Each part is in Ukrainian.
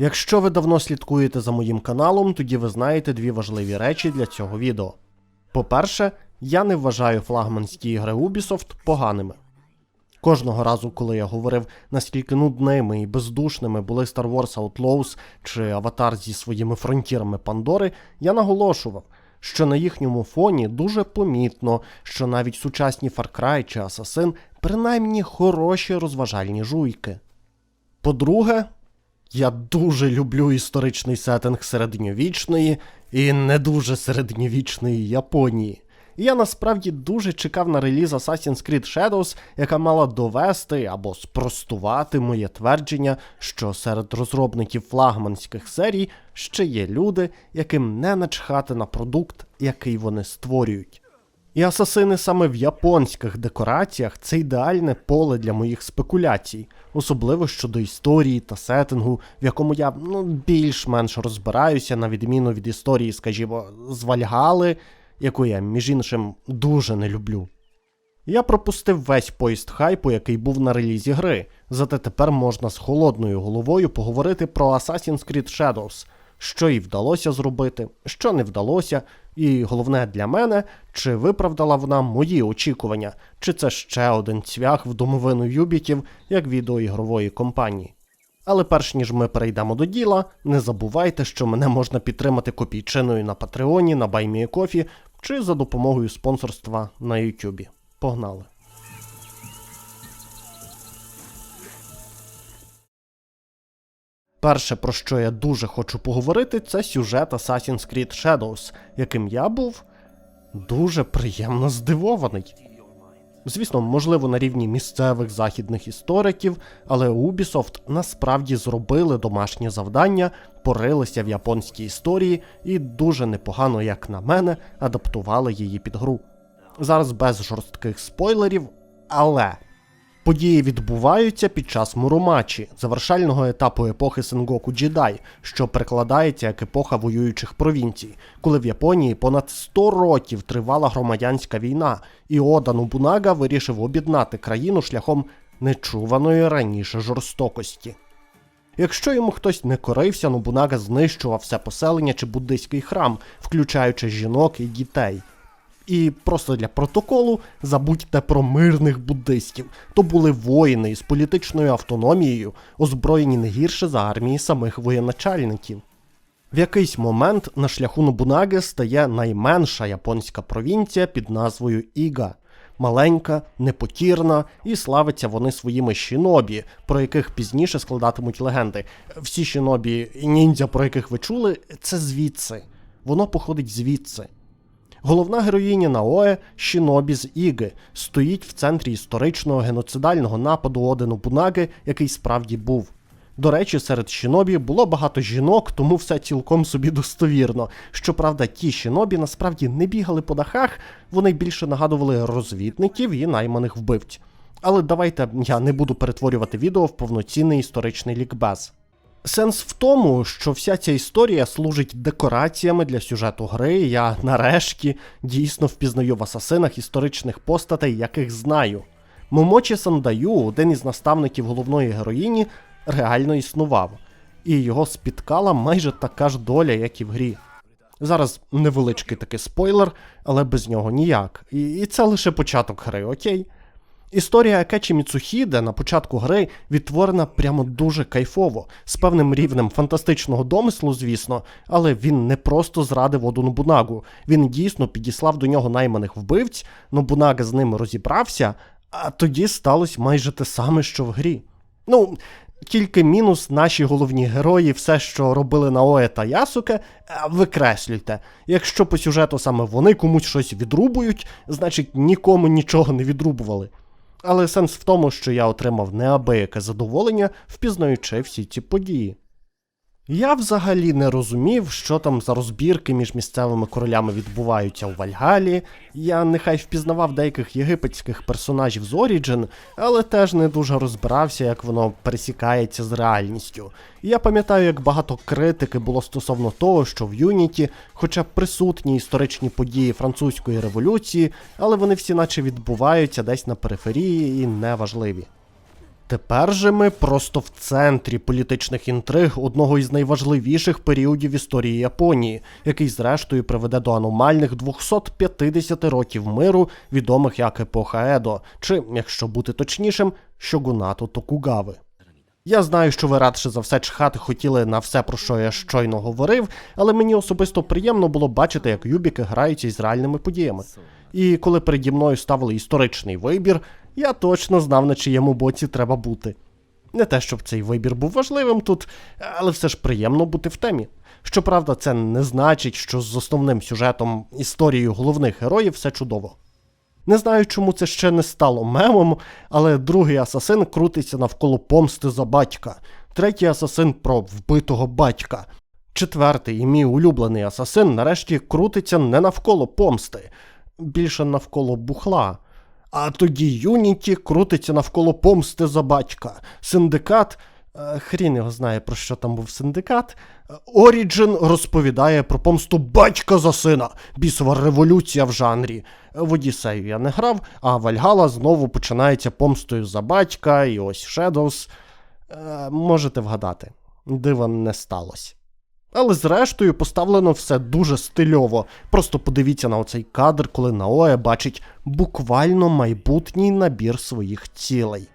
Якщо ви давно слідкуєте за моїм каналом, тоді ви знаєте дві важливі речі для цього відео. По-перше, я не вважаю флагманські ігри Ubisoft поганими. Кожного разу, коли я говорив, наскільки нудними і бездушними були Star Wars Outlaws чи Аватар зі своїми фронтірами Пандори, я наголошував, що на їхньому фоні дуже помітно, що навіть сучасні Far Cry чи Assassin принаймні хороші розважальні жуйки. По-друге, я дуже люблю історичний сеттинг середньовічної і не дуже середньовічної Японії. Я насправді дуже чекав на реліз Assassin's Creed Shadows, яка мала довести або спростувати моє твердження, що серед розробників флагманських серій ще є люди, яким не начхати на продукт, який вони створюють. І асасини саме в японських декораціях це ідеальне поле для моїх спекуляцій, особливо щодо історії та сеттингу, в якому я ну, більш-менш розбираюся, на відміну від історії, скажімо, з Вальгали, яку я, між іншим, дуже не люблю. Я пропустив весь поїзд хайпу, який був на релізі гри, зате тепер можна з холодною головою поговорити про Assassin's Creed Shadows, що і вдалося зробити, що не вдалося, і головне для мене, чи виправдала вона мої очікування, чи це ще один цвях в домовину юбітів як відеоігрової компанії. Але перш ніж ми перейдемо до діла, не забувайте, що мене можна підтримати копійчиною на Патреоні, на BuyMeACoffee чи за допомогою спонсорства на Ютубі. Погнали! Перше, про що я дуже хочу поговорити, це сюжет Assassin's Creed Shadows, яким я був дуже приємно здивований. Звісно, можливо, на рівні місцевих західних істориків, але Ubisoft насправді зробили домашнє завдання, порилися в японській історії і дуже непогано, як на мене, адаптували її під гру. Зараз без жорстких спойлерів, але події відбуваються під час Муромачі, завершального етапу епохи Сенгоку Джедай, що перекладається як епоха воюючих провінцій, коли в Японії понад 100 років тривала громадянська війна, і Ода Нобунага вирішив об'єднати країну шляхом нечуваної раніше жорстокості. Якщо йому хтось не корився, Нобунага знищував все поселення чи буддийський храм, включаючи жінок і дітей. І просто для протоколу забудьте про мирних буддистів. То були воїни із політичною автономією, озброєні не гірше за армії самих воєначальників. В якийсь момент на шляху Нобунаги стає найменша японська провінція під назвою Іга. Маленька, непокірна, і славиться вони своїми шінобі, про яких пізніше складатимуть легенди. Всі шінобі і ніндзя, про яких ви чули, це звідси. Воно походить звідси. Головна героїня Наоe Шінобі з Іги стоїть в центрі історичного геноцидального нападу Одену Бунаги, який справді був. До речі, серед Шінобі було багато жінок, тому все цілком собі достовірно. Щоправда, ті Шінобі насправді не бігали по дахах, вони більше нагадували розвідників і найманих вбивць. Але давайте я не буду перетворювати відео в повноцінний історичний лікбез. Сенс в тому, що вся ця історія служить декораціями для сюжету гри. Я нарешті дійсно впізнаю в асасинах історичних постатей, яких знаю. Момочі Сандаю, один із наставників головної героїні, реально існував, і його спіткала майже така ж доля, як і в грі. Зараз невеличкий такий спойлер, але без нього ніяк. І, це лише початок гри, окей? Історія Акечі Міцухіде на початку гри відтворена прямо дуже кайфово, з певним рівнем фантастичного домислу, звісно, але він не просто зрадив Оду Нобунагу. Він дійсно підіслав до нього найманих вбивць, Нобунага з ними розібрався, а тоді сталося майже те саме, що в грі. Ну, тільки мінус наші головні герої, все, що робили Наоe та Ясуке, е, викреслюйте. Якщо по сюжету саме вони комусь щось відрубують, значить нікому нічого не відрубували. Але сенс в тому, що я отримав неабияке задоволення, впізнаючи всі ці події. Я взагалі не розумів, що там за розбірки між місцевими королями відбуваються у Вальгалі. Я нехай впізнавав деяких єгипетських персонажів з Origin, але теж не дуже розбирався, як воно пересікається з реальністю. Я пам'ятаю, як багато критики було стосовно того, що в Юніті, хоча присутні історичні події французької революції, але вони всі наче відбуваються десь на периферії і неважливі. Тепер же ми просто в центрі політичних інтриг одного із найважливіших періодів історії Японії, який зрештою приведе до аномальних 250 років миру, відомих як епоха Едо, чи, якщо бути точнішим, щогунату Токугави. Я знаю, що ви радше за все чхати хотіли на все, про що я щойно говорив, але мені особисто приємно було бачити, як юбіки граються із реальними подіями. І коли переді мною ставили історичний вибір, я точно знав, на чиєму боці треба бути. Не те, щоб цей вибір був важливим тут, але все ж приємно бути в темі. Щоправда, це не значить, що з основним сюжетом історією головних героїв все чудово. Не знаю, чому це ще не стало мемом, але другий асасин крутиться навколо помсти за батька, третій асасин про вбитого батька. Четвертий і мій улюблений асасин нарешті крутиться не навколо помсти, більше навколо бухла. А тоді Юніті крутиться навколо помсти за батька. Синдикат. е, Хрін його знає, про що там був синдикат. Оріджин розповідає про помсту батька за сина. Бісова революція в жанрі. В Одіссею я не грав, а Вальгала знову починається помстою за батька, і ось. Е, можете вгадати, дива не сталося. Але зрештою поставлено все дуже стильово. Просто подивіться на оцей кадр, коли Наоя бачить буквально майбутній набір своїх цілей.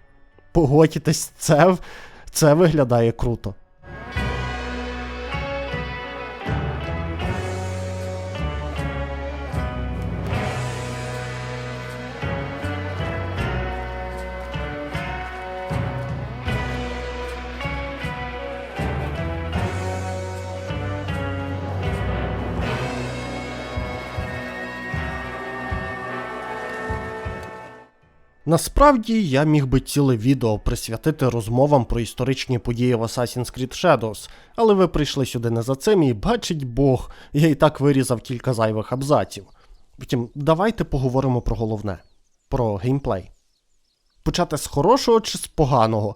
Погодьтесь, це, це виглядає круто. Насправді я міг би ціле відео присвятити розмовам про історичні події в Assassin's Creed Shadows, але ви прийшли сюди не за цим і бачить Бог, я і так вирізав кілька зайвих абзаців. Втім, давайте поговоримо про головне про геймплей. Почати з хорошого чи з поганого?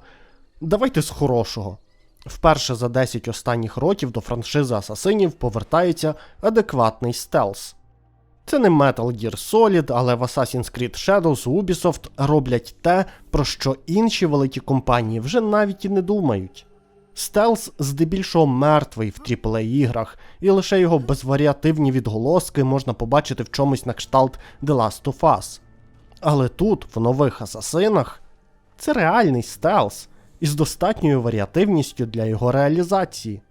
Давайте з хорошого. Вперше за 10 останніх років до франшизи асасинів повертається адекватний стелс. Це не Metal Gear Solid, але в Assassin's Creed Shadows Ubisoft роблять те, про що інші великі компанії вже навіть і не думають. Стелс здебільшого мертвий в aaa іграх, і лише його безваріативні відголоски можна побачити в чомусь на кшталт The Last of Us. Але тут, в нових асасинах, це реальний стелс із достатньою варіативністю для його реалізації.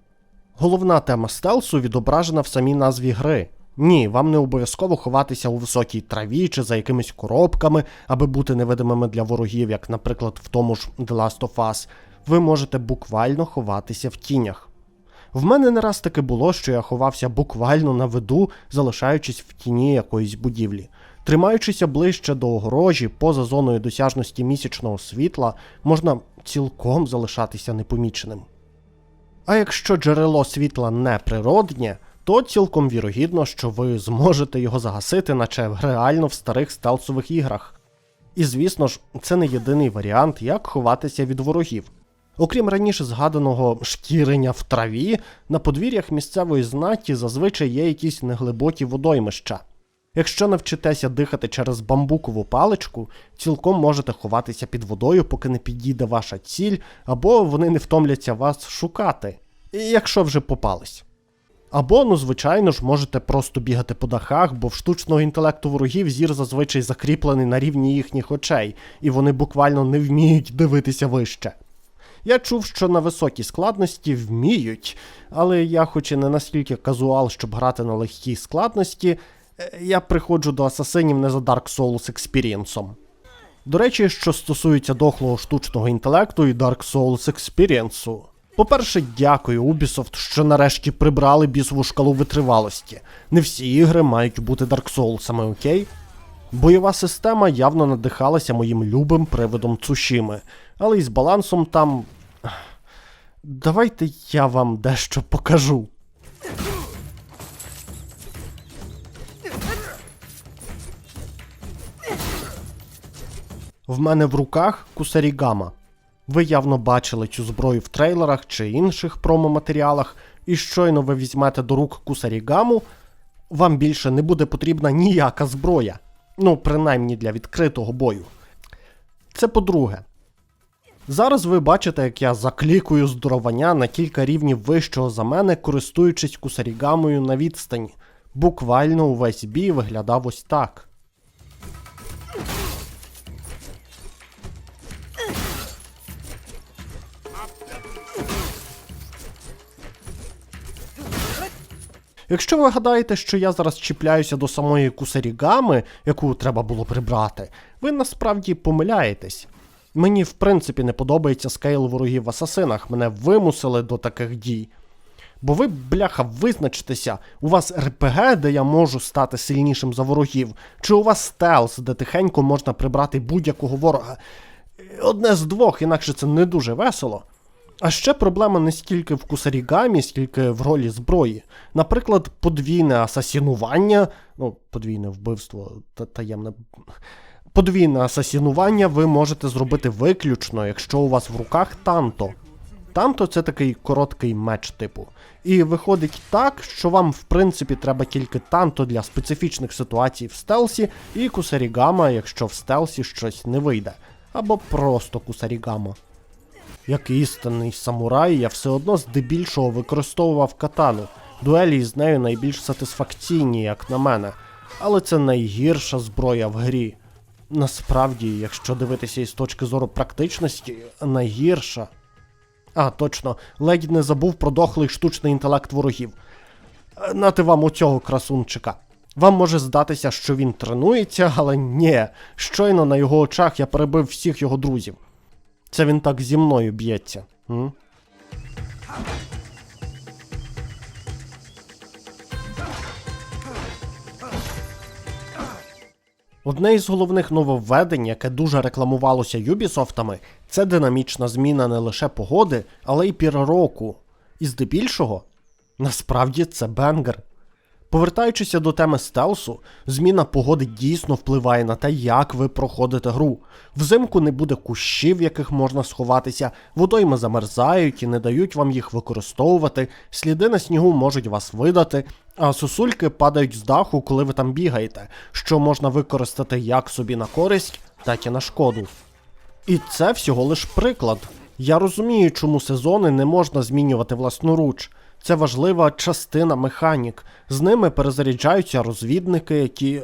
Головна тема стелсу відображена в самій назві гри. Ні, вам не обов'язково ховатися у високій траві чи за якимись коробками, аби бути невидимими для ворогів, як, наприклад, в тому ж The Last of Us. Ви можете буквально ховатися в тінях. В мене не раз таки було, що я ховався буквально на виду, залишаючись в тіні якоїсь будівлі. Тримаючися ближче до огорожі, поза зоною досяжності місячного світла, можна цілком залишатися непоміченим. А якщо джерело світла не природнє, то цілком вірогідно, що ви зможете його загасити, наче реально в старих стелсових іграх. І звісно ж, це не єдиний варіант, як ховатися від ворогів. Окрім раніше згаданого шкірення в траві, на подвір'ях місцевої знаті зазвичай є якісь неглибокі водоймища. Якщо навчитеся дихати через бамбукову паличку, цілком можете ховатися під водою, поки не підійде ваша ціль, або вони не втомляться вас шукати, якщо вже попались. Або, ну, звичайно ж, можете просто бігати по дахах, бо в штучного інтелекту ворогів зір зазвичай закріплений на рівні їхніх очей, і вони буквально не вміють дивитися вище. Я чув, що на високій складності вміють, але я, хоч і не настільки казуал, щоб грати на легкій складності, е, я приходжу до асасинів не за Dark Souls експірієнсом. До речі, що стосується дохлого штучного інтелекту і Dark Souls експірієнсу. По-перше, дякую Ubisoft, що нарешті прибрали бісову шкалу витривалості. Не всі ігри мають бути Dark Souls'ами, окей? Бойова система явно надихалася моїм любим привидом Цушіми, але із балансом там. Давайте я вам дещо покажу. В мене в руках Кусарігама. Ви явно бачили цю зброю в трейлерах чи інших промоматеріалах, і щойно ви візьмете до рук Кусарігаму, вам більше не буде потрібна ніяка зброя. Ну, принаймні для відкритого бою. Це по-друге. Зараз ви бачите, як я заклікую здоровання на кілька рівнів вищого за мене, користуючись кусарігамою на відстані. Буквально увесь бій виглядав ось так. Якщо ви гадаєте, що я зараз чіпляюся до самої кусарігами, яку треба було прибрати, ви насправді помиляєтесь. Мені в принципі не подобається скейл ворогів в асасинах, мене вимусили до таких дій. Бо ви, бляха, визначтеся, у вас РПГ, де я можу стати сильнішим за ворогів, чи у вас стелс, де тихенько можна прибрати будь-якого ворога. Одне з двох, інакше це не дуже весело. А ще проблема не стільки в кусарігамі, скільки в ролі зброї. Наприклад, подвійне асасінування, ну, подвійне вбивство та таємне. Подвійне асасінування ви можете зробити виключно, якщо у вас в руках танто. Танто це такий короткий меч типу. І виходить так, що вам в принципі треба тільки танто для специфічних ситуацій в стелсі, і кусарігама, якщо в стелсі щось не вийде. Або просто кусарігама. Як істинний самурай, я все одно здебільшого використовував катану. Дуелі з нею найбільш сатисфакційні, як на мене. Але це найгірша зброя в грі. Насправді, якщо дивитися із точки зору практичності, найгірша. А, точно, ледь не забув про дохлий штучний інтелект ворогів. Е, Нати вам оцього красунчика. Вам може здатися, що він тренується, але ні. Щойно на його очах я перебив всіх його друзів. Це він так зі мною б'ється. М? Одне із головних нововведень, яке дуже рекламувалося Юбісофтами, це динамічна зміна не лише погоди, але й пір року. І здебільшого, насправді це бенгер. Повертаючися до теми стелсу, зміна погоди дійсно впливає на те, як ви проходите гру. Взимку не буде кущів, в яких можна сховатися, водойми замерзають і не дають вам їх використовувати, сліди на снігу можуть вас видати, а сосульки падають з даху, коли ви там бігаєте, що можна використати як собі на користь, так і на шкоду. І це всього лиш приклад. Я розумію, чому сезони не можна змінювати власноруч. Це важлива частина механік. З ними перезаряджаються розвідники, які,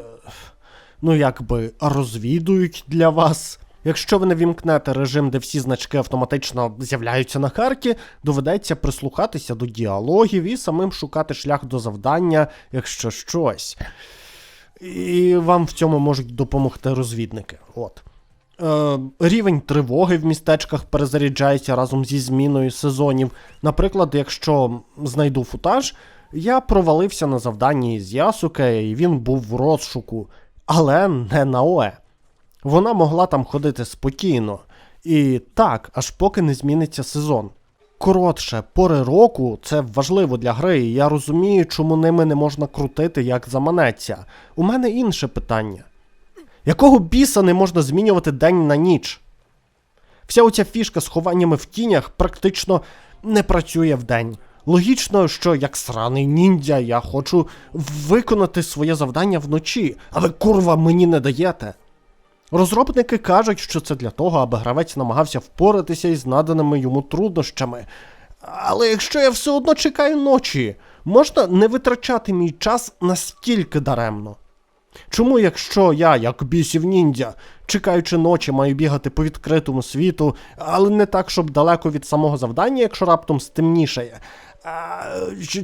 ну якби, розвідують для вас. Якщо ви не вімкнете режим, де всі значки автоматично з'являються на карті, доведеться прислухатися до діалогів і самим шукати шлях до завдання, якщо щось. І вам в цьому можуть допомогти розвідники. От. Е, рівень тривоги в містечках перезаряджається разом зі зміною сезонів. Наприклад, якщо знайду футаж, я провалився на завданні з Ясуке, і він був в розшуку, але не на ОЕ. Вона могла там ходити спокійно. І так, аж поки не зміниться сезон. Коротше, пори року це важливо для гри, і я розумію, чому ними не можна крутити, як заманеться. У мене інше питання. Якого біса не можна змінювати день на ніч? Вся оця фішка з хованнями в тінях практично не працює вдень. Логічно, що як сраний ніндзя я хочу виконати своє завдання вночі, а ви курва мені не даєте. Розробники кажуть, що це для того, аби гравець намагався впоратися із наданими йому труднощами. Але якщо я все одно чекаю ночі, можна не витрачати мій час настільки даремно. Чому, якщо я, як бісів ніндзя, чекаючи ночі, маю бігати по відкритому світу, але не так, щоб далеко від самого завдання, якщо раптом стемнішає, а,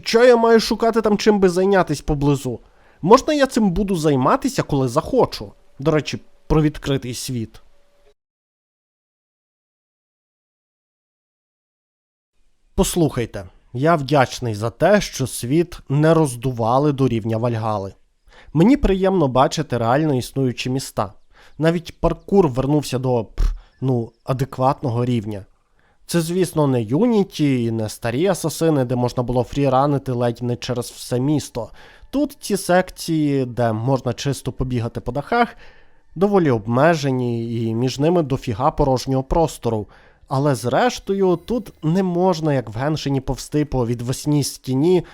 що я маю шукати там чим би зайнятись поблизу? Можна я цим буду займатися, коли захочу? До речі, про відкритий світ. Послухайте, я вдячний за те, що світ не роздували до рівня Вальгали. Мені приємно бачити реально існуючі міста. Навіть паркур вернувся до ну, адекватного рівня. Це, звісно, не Юніті і не старі асасини, де можна було фріранити ледь не через все місто. Тут ці секції, де можна чисто побігати по дахах, доволі обмежені, і між ними дофіга порожнього простору. Але зрештою, тут не можна, як в Геншині, повсти по відвесній стіні.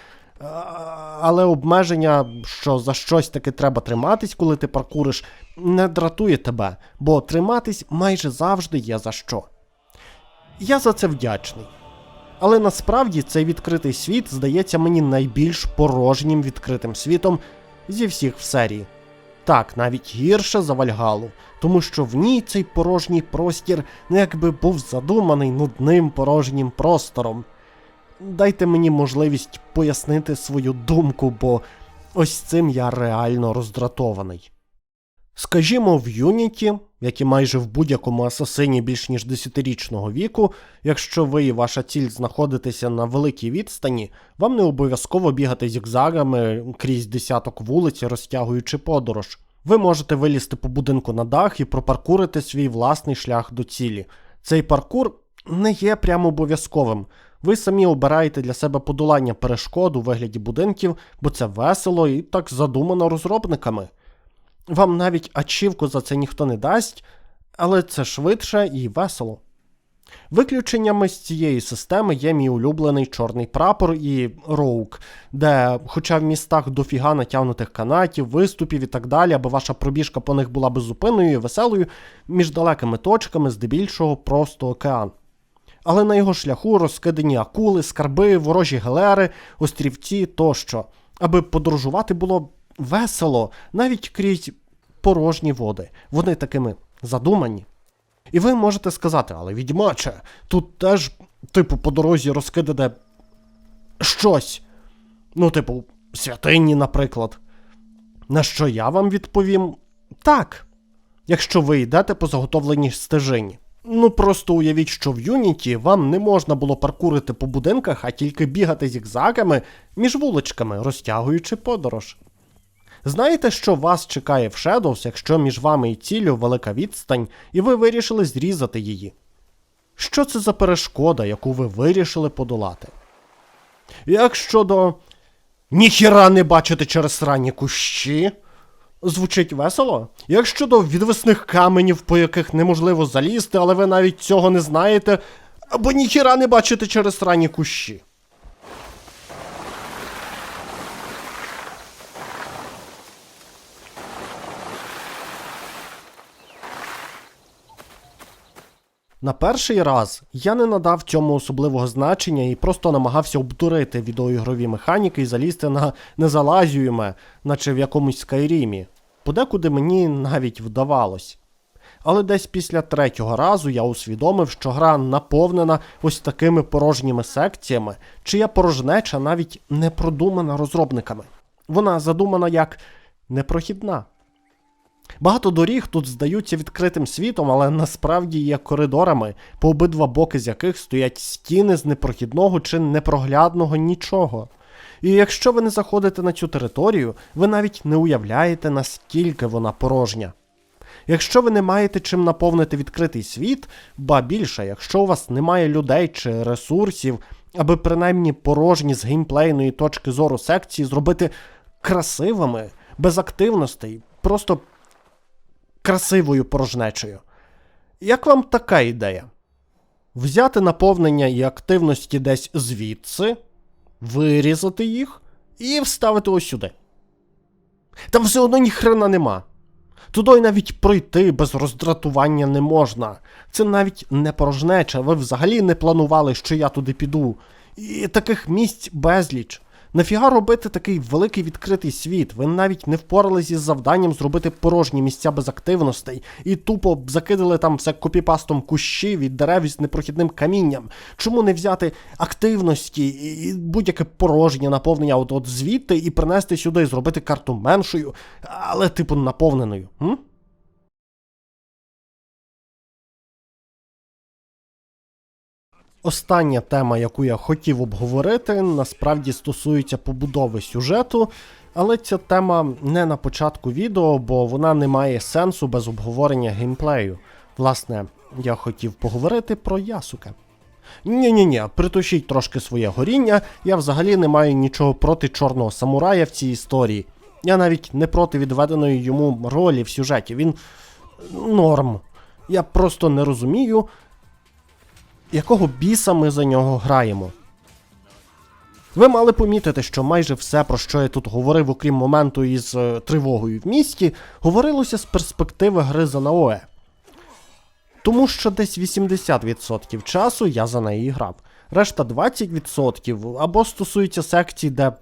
Але обмеження, що за щось таки треба триматись, коли ти паркуриш, не дратує тебе, бо триматись майже завжди є за що. Я за це вдячний. Але насправді цей відкритий світ здається мені найбільш порожнім відкритим світом зі всіх в серії. Так, навіть гірше за Вальгалу, тому що в ній цей порожній простір не якби був задуманий нудним порожнім простором. Дайте мені можливість пояснити свою думку, бо ось цим я реально роздратований. Скажімо, в Юніті, як і майже в будь-якому асасині більш ніж 10-річного віку, якщо ви і ваша ціль знаходитеся на великій відстані, вам не обов'язково бігати зігзагами крізь десяток вулиць, розтягуючи подорож. Ви можете вилізти по будинку на дах і пропаркурити свій власний шлях до цілі. Цей паркур не є прямо обов'язковим. Ви самі обираєте для себе подолання перешкод у вигляді будинків, бо це весело і так задумано розробниками. Вам навіть ачівку за це ніхто не дасть, але це швидше і весело. Виключеннями з цієї системи є мій улюблений чорний прапор і роук, де, хоча в містах дофіга натягнутих канатів, виступів і так далі, аби ваша пробіжка по них була беззупинною і веселою, між далекими точками здебільшого просто океан. Але на його шляху розкидані акули, скарби, ворожі галери, острівці тощо, аби подорожувати було весело, навіть крізь порожні води. Вони такими задумані. І ви можете сказати, але відьмаче, тут теж, типу, по дорозі розкидане щось. Ну, типу, святині, наприклад. На що я вам відповім так, якщо ви йдете по заготовленій стежині. Ну просто уявіть, що в Юніті вам не можна було паркурити по будинках, а тільки бігати зігзагами між вуличками, розтягуючи подорож. Знаєте, що вас чекає в Shadows, якщо між вами і ціллю велика відстань, і ви вирішили зрізати її? Що це за перешкода, яку ви вирішили подолати? Як щодо ніхіра не бачити через ранні кущі? Звучить весело? Як щодо відвесних каменів, по яких неможливо залізти, але ви навіть цього не знаєте, або ніхіра не бачите через ранні кущі. На перший раз я не надав цьому особливого значення і просто намагався обдурити відеоігрові механіки і залізти на незалазюєме, наче в якомусь скайрімі. Подекуди мені навіть вдавалось. Але десь після третього разу я усвідомив, що гра наповнена ось такими порожніми секціями, чия порожнеча навіть не продумана розробниками. Вона задумана як непрохідна. Багато доріг тут здаються відкритим світом, але насправді є коридорами, по обидва боки з яких стоять стіни з непрохідного чи непроглядного нічого. І якщо ви не заходите на цю територію, ви навіть не уявляєте, наскільки вона порожня. Якщо ви не маєте чим наповнити відкритий світ, ба більше, якщо у вас немає людей чи ресурсів, аби принаймні порожні з геймплейної точки зору секції зробити красивими, без активностей, просто красивою порожнечею. Як вам така ідея? Взяти наповнення і активності десь звідси, вирізати їх і вставити ось сюди. Там все одно ніхрена нема. Туди навіть пройти без роздратування не можна. Це навіть не порожнеча, ви взагалі не планували, що я туди піду. І таких місць безліч. Нафіга робити такий великий відкритий світ? Ви навіть не впоралися із завданням зробити порожні місця без активностей і тупо закидали там все копіпастом кущів і дерев із непрохідним камінням. Чому не взяти активності і будь-яке порожнє наповнення от, от звідти і принести сюди, зробити карту меншою, але типу наповненою? М? Остання тема, яку я хотів обговорити, насправді стосується побудови сюжету, але ця тема не на початку відео, бо вона не має сенсу без обговорення геймплею. Власне, я хотів поговорити про Ясуке. Ні-ні-ні, притушіть трошки своє горіння, я взагалі не маю нічого проти чорного самурая в цій історії. Я навіть не проти відведеної йому ролі в сюжеті. Він норм. Я просто не розумію, якого біса ми за нього граємо. Ви мали помітити, що майже все, про що я тут говорив, окрім моменту із е, тривогою в місті, говорилося з перспективи гри за Наоe. Тому що десь 80% часу я за неї грав. Решта 20% або стосується секцій, де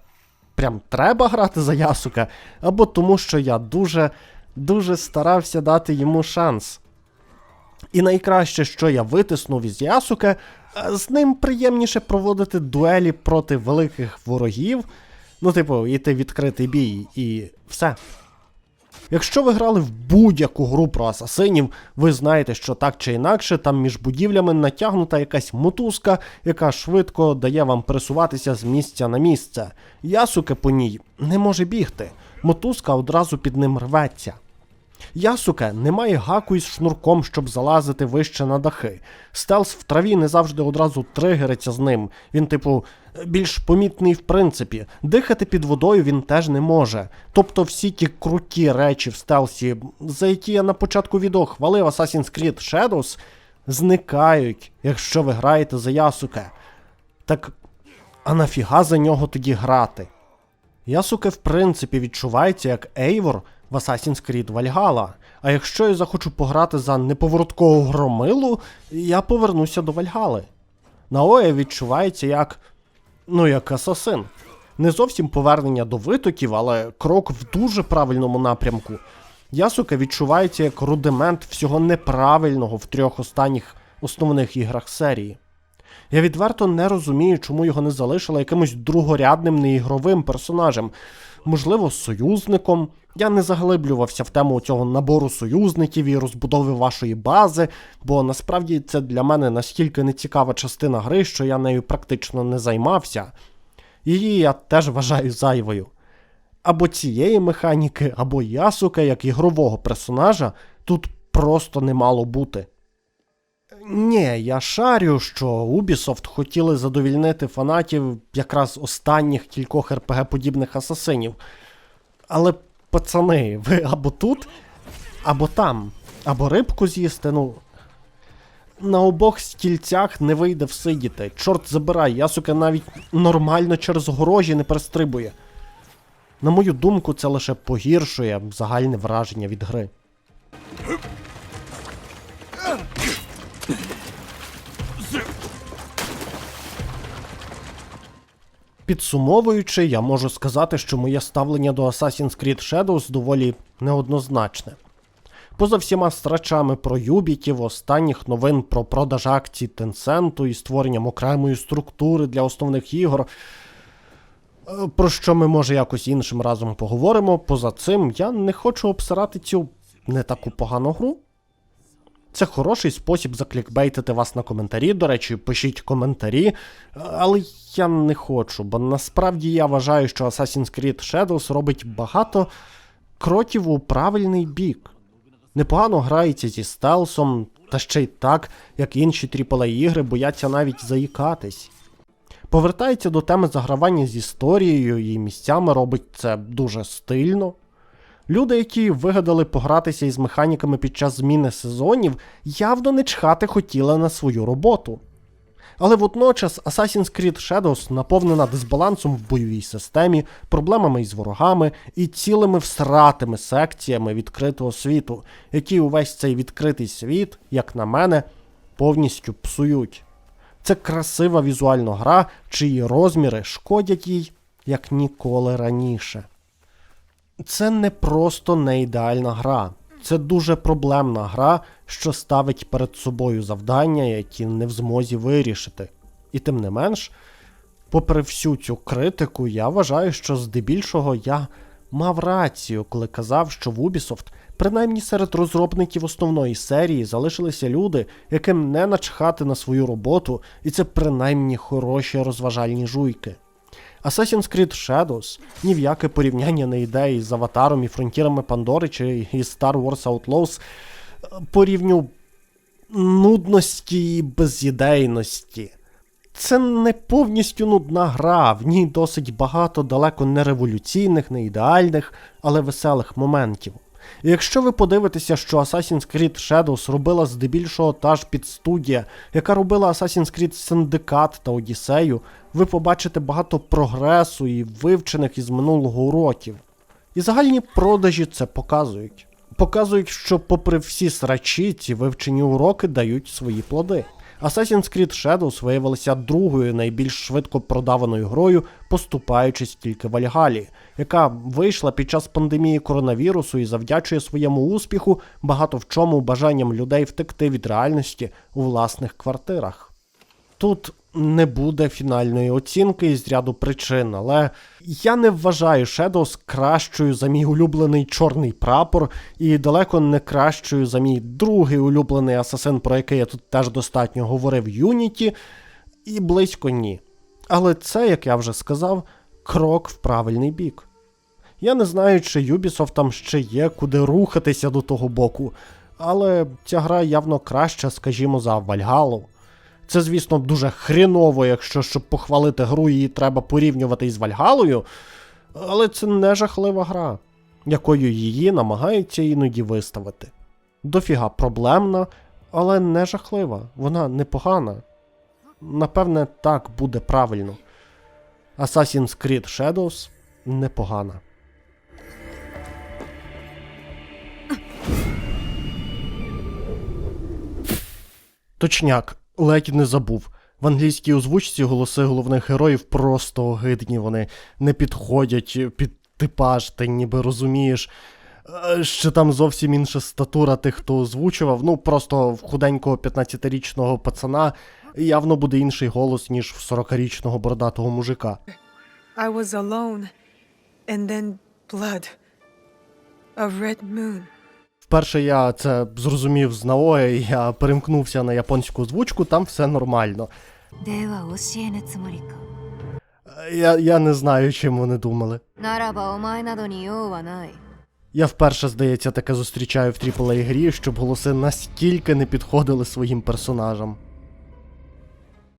прям треба грати за Ясука, або тому, що я дуже, дуже старався дати йому шанс. І найкраще, що я витиснув із Ясука, е, з ним приємніше проводити дуелі проти великих ворогів. Ну, типу, іти відкритий бій і все. Якщо ви грали в будь-яку гру про асасинів, ви знаєте, що так чи інакше там між будівлями натягнута якась мотузка, яка швидко дає вам пересуватися з місця на місце. Ясуке по ній не може бігти. Мотузка одразу під ним рветься. Ясуке не має гаку із шнурком, щоб залазити вище на дахи. Стелс в траві не завжди одразу тригериться з ним. Він, типу, більш помітний в принципі. Дихати під водою він теж не може. Тобто всі ті круті речі в стелсі, за які я на початку відео хвалив Assassin's Creed Shadows, зникають, якщо ви граєте за Ясуке. Так а нафіга за нього тоді грати? Ясуке, в принципі, відчувається як Ейвор в Assassin's Creed Valhalla. А якщо я захочу пограти за неповороткову громилу, я повернуся до Вальгали. Наоя відчувається як. ну, як асасин. Не зовсім повернення до витоків, але крок в дуже правильному напрямку. Ясука відчувається як рудимент всього неправильного в трьох останніх основних іграх серії. Я відверто не розумію, чому його не залишили якимось другорядним неігровим персонажем, можливо, союзником. Я не заглиблювався в тему цього набору союзників і розбудови вашої бази, бо насправді це для мене настільки нецікава частина гри, що я нею практично не займався. Її я теж вважаю зайвою. Або цієї механіки, або ясука як ігрового персонажа тут просто не мало бути. Ні, я шарю, що Ubisoft хотіли задовільнити фанатів якраз останніх кількох РПГ-подібних асасинів. Але, пацани, ви або тут, або там, або рибку з'їсти, ну. На обох стільцях не вийде всидіти. Чорт забирай, ясука навіть нормально через огорожі не перестрибує. На мою думку, це лише погіршує загальне враження від гри. Підсумовуючи, я можу сказати, що моє ставлення до Assassin's Creed Shadows доволі неоднозначне. Поза всіма страчами про юбітів, останніх новин про продаж акцій Tencent і створенням окремої структури для основних ігор, е, про що ми може якось іншим разом поговоримо. Поза цим я не хочу обсирати цю не таку погану гру. Це хороший спосіб заклікбейтити вас на коментарі. До речі, пишіть коментарі. Але я не хочу, бо насправді я вважаю, що Assassin's Creed Shadows робить багато кроків у правильний бік. Непогано грається зі стелсом, та ще й так, як інші AAA ігри бояться навіть заїкатись. Повертається до теми загравання з історією і місцями робить це дуже стильно. Люди, які вигадали погратися із механіками під час зміни сезонів, явно не чхати хотіли на свою роботу. Але водночас Assassin's Creed Shadows наповнена дисбалансом в бойовій системі, проблемами із ворогами і цілими всратими секціями відкритого світу, які увесь цей відкритий світ, як на мене, повністю псують. Це красива візуальна гра, чиї розміри шкодять їй як ніколи раніше. Це не просто не ідеальна гра, це дуже проблемна гра, що ставить перед собою завдання, які не в змозі вирішити. І тим не менш, попри всю цю критику, я вважаю, що здебільшого я мав рацію, коли казав, що в Ubisoft, принаймні серед розробників основної серії, залишилися люди, яким не начхати на свою роботу, і це принаймні хороші розважальні жуйки. Assassin's Creed Shadows ні в яке порівняння не йде із Аватаром і фронтірами Пандори чи із Star Wars Outlaws по рівню нудності і безідейності. Це не повністю нудна гра, в ній досить багато далеко не революційних, не ідеальних, але веселих моментів. І якщо ви подивитеся, що Assassin's Creed Shadows робила здебільшого та ж підстудія, яка робила Assassin's Creed Syndicate та Одіссею, ви побачите багато прогресу і вивчених із минулого уроків. І загальні продажі це показують. показують, що, попри всі срачі, ці вивчені уроки дають свої плоди. Assassin's Creed Shadows виявилася другою найбільш швидко продаваною грою, поступаючись тільки Вальгалі, яка вийшла під час пандемії коронавірусу і завдячує своєму успіху багато в чому бажанням людей втекти від реальності у власних квартирах. Тут не буде фінальної оцінки із ряду причин, але я не вважаю Shadows кращою за мій улюблений чорний прапор, і далеко не кращою за мій другий улюблений асасин, про який я тут теж достатньо говорив Unity, і близько ні. Але це, як я вже сказав, крок в правильний бік. Я не знаю, чи Ubisoft там ще є, куди рухатися до того боку, але ця гра явно краща, скажімо, за Вальгалу. Це, звісно, дуже хріново, якщо щоб похвалити гру, її треба порівнювати із Вальгалою, але це не жахлива гра, якою її намагаються іноді виставити. Дофіга проблемна, але не жахлива, вона непогана. Напевне, так буде правильно. Assassin's Creed Shadows непогана. Точняк, ледь не забув. В англійській озвучці голоси головних героїв просто огидні, вони не підходять під типаж, ти ніби розумієш. е, Що там зовсім інша статура тих, хто озвучував. Ну, просто в худенького 15-річного пацана явно буде інший голос, ніж в 40-річного бородатого мужика. I was alone, and then blood. A red moon. Вперше я це зрозумів з наої, я перемкнувся на японську звучку, там все нормально. Е, я я не знаю, чим вони думали. Я вперше, здається, таке зустрічаю в тріплей грі, щоб голоси настільки не підходили своїм персонажам.